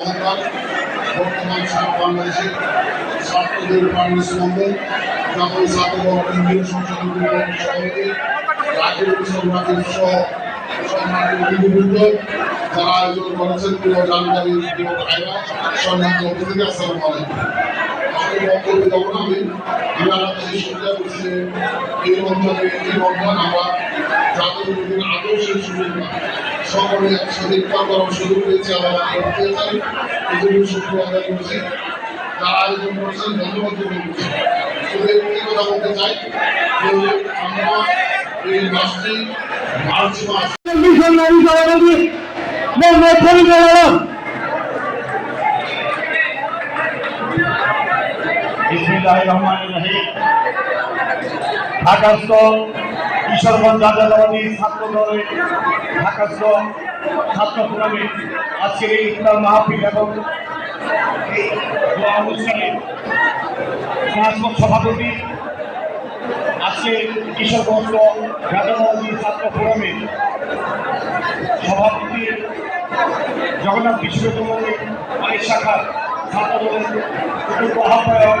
সরকার বর্তমান সারা বাংলাদেশের ছাত্রদের অতিথিবৃন্দ যারা আয়োজন করেছেন, প্রিয় জানকারী ভাইরা সম্মানিত অতিথি, আসসালামু আমি বক্তব্য দেবো না আমি আমি আপনাদের সুবিধা করছি এই এই সুবিধা সকলে একসাথে ইফতার করার সুযোগ আমরা পেয়েছেন এই জন্য শুক্র আদায় করছি যারা আয়োজন কথা বলতে চাই যে এই মাসটি মার্চ মাস মিশনারি সভাপতি মোহাম্মদ ঢাকাস্থ কিশোরগঞ্জ জাতীয়তাবাদী ছাত্র দলের ঢাকাস্থ ছাত্র ফোরামে আজকের এই সভাপতি আজকে কিশোরগঞ্জ জাতীয়তাবাদী ছাত্র ফোরামের সভাপতি জগন্নাথ বিশ্ববিদ্যালয়ের আইন শাখার ছাত্র আহ্বায়ক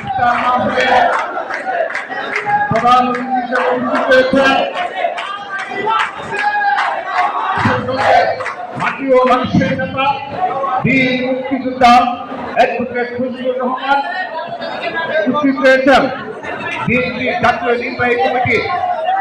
ইফতার মাহফিলে প্রধান অতিথি হিসেবে উপস্থিত রয়েছেন কিশোরগঞ্জের মাটি ও মানুষের নেতা বীর মুক্তিযোদ্ধা অ্যাডভোকেট ফজলুর রহমান উপস্থিত রয়েছেন বিএনপি জাতীয় নির্বাহী কমিটির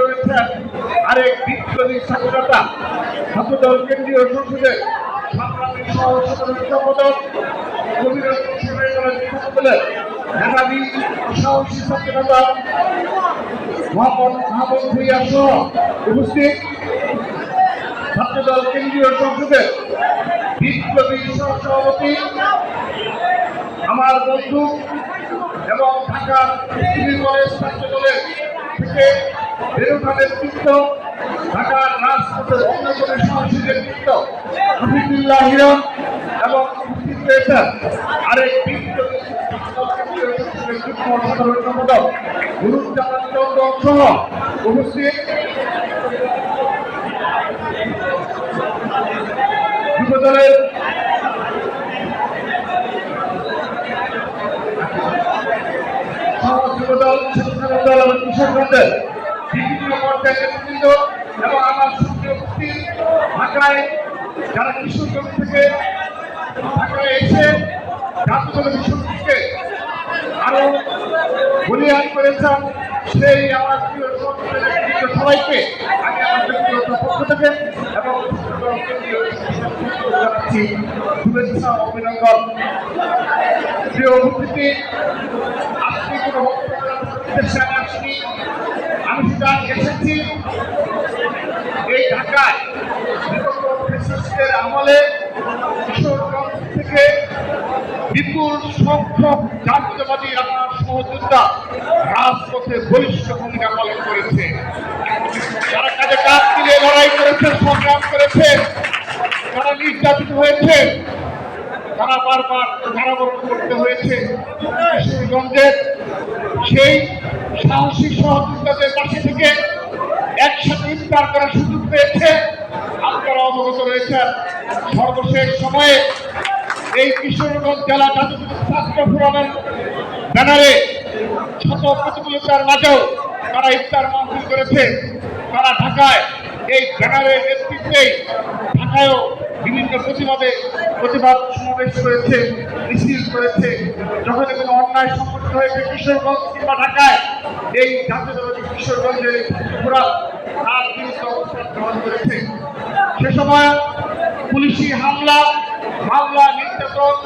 রয়েছেন আরেক বিপ্লবী স্বাধীনতা ছাত্রদল কেন্দ্রীয় সংসদের সংগ্রামী সহ সাধারণ সম্পাদক কবির ছাত্রদলের মেধাবী সাহসী স্বাধীনতা মোহাম্মদ মাহমুদ ভুইয়া সহ উপস্থিত ছাত্রদল কেন্দ্রীয় সংসদের বিপ্লবী সহ সভাপতি আমার বন্ধু এবং ঢাকার কলেজ ছাত্র দলের থেকে বেরোটা নেতৃত্ব ঢাকার রাজপথের অন্যতম সাহসী নেতৃত্ব হাফিজুল্লাহ হিরণ এবং আরেক সম্পাদক গুরুজামান চন্দ্র সহ উপস্থিত যুব দলের সহযোগী দল এবং কৃষকগঞ্জের এবং আমার সঙ্গে উপস্থিত ঢাকায় যারা কিশোরগঞ্জ থেকে ঢাকায় এসে জাতীয় বিশ্বকে আরও বলিয়ান করেছেন সেই আমার প্রিয় সবাইকে আমি আমার ব্যক্তিগত পক্ষ এবং শুভেচ্ছা অভিনন্দন প্রিয় উপস্থিতি আজকে কোনো বক্তব্য উদ্দেশ্যে আমি আসিনি আমি শুধু এসেছি। এই ঢাকায় আমলে কিশোরগঞ্জ থেকে বিপুল সংখ্যক জাতীয়বাদী আমার সহযোদ্ধা রাজপথে বলিষ্ঠ ভূমিকা পালন করেছে। যারা কাজে কাজ মিলিয়ে লড়াই করেছে, সংগ্রাম করেছে তারা নির্যাতিত হয়েছে, তারা বারবার কারাবরণ করতে হয়েছে। কিশোরগঞ্জের সেই সাহসী সহযোগিতাদের পাশে থেকে একসাথে ইফতার করার সুযোগ পেয়েছে। আপনারা অবগত রয়েছেন সর্বশেষ সময়ে এই কিশোরগঞ্জ জেলা জাতীয় ছাত্র ফোরামের ব্যানারে শত প্রতিকূলতার মাঝেও তারা ইফতার মাহফিল করেছে। তারা ঢাকায় এই ব্যানারের নেতৃত্বেই ঢাকায়ও বিভিন্ন প্রতিবাদে প্রতিবাদ সমাবেশ করেছে, মিছিল করেছে যখন কোনো অন্যায় সংঘটিত হয়েছে কিশোরগঞ্জ কিংবা ঢাকায়, এই জাতীয়তাবাদী কিশোরগঞ্জের ছাত্ররা তার বিরুদ্ধে অবস্থান গ্রহণ করেছে। সে সময় পুলিশি হামলা মামলা নির্যাতন,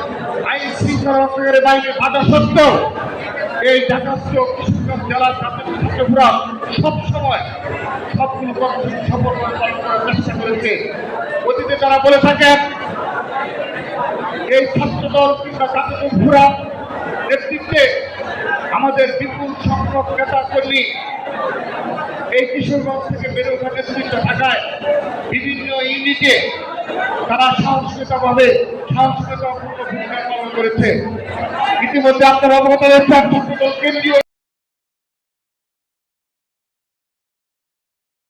আইন শৃঙ্খলা বাইরে বাধা সত্ত্বেও এই ঢাকাস্থ কিশোরগঞ্জ জেলার জাতীয় ছাত্রপুরা সবসময় সবগুলো কর্মসূচি সফলভাবে পালন করার চেষ্টা করেছে। অতীতে তারা বলে থাকেন এই ছাত্রদল কিংবা জাতীয় ঘুরা নেতৃত্বে আমাদের বিপুল সংখ্যক নেতা কর্মী এই কিশোরগঞ্জ থেকে বেড়ে ওঠা নেতৃত্ব থাকায় বিভিন্ন ইউনিটে তারা সাহসিকতাভাবে সাহসিকতাপূর্ণ ভূমিকা পালন করেছে। ইতিমধ্যে আপনারা অবগত রয়েছেন, ছাত্রদল কেন্দ্রীয়